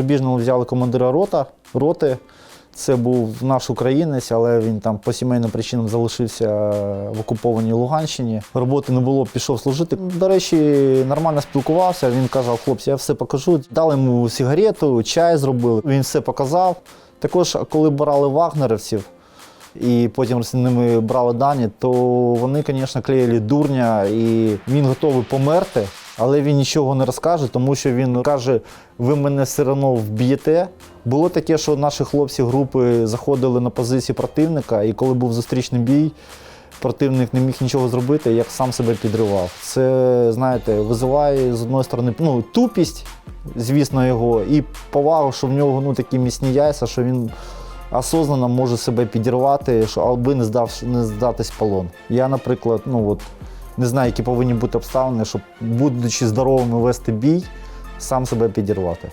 Рубіжному взяли командира рота, роти. Це був наш українець, але він там по сімейним причинам залишився в окупованій Луганщині. Роботи не було, пішов служити. До речі, нормально спілкувався. Він казав, хлопці, я все покажу. Дали йому сигарету, чай зробили. Він все показав. Також, коли брали вагнерівців, і потім з ними брали дані, то вони, звісно, клеїли дурня, і він готовий померти, але він нічого не розкаже, тому що він каже: ви мене все одно вб'єте. Було таке, що наші хлопці групи заходили на позиції противника, і коли був зустрічний бій, противник не міг нічого зробити, як сам себе підривав. Це, знаєте, визиває з одної сторони ну, тупість, звісно, його, і повагу, що в нього ну, такі міцні яйця, що він осознанно може себе підірвати, аби не здав не здатись полон. Я, наприклад, ну от не знаю, які повинні бути обставини, щоб, будучи здоровими, вести бій, сам себе підірвати.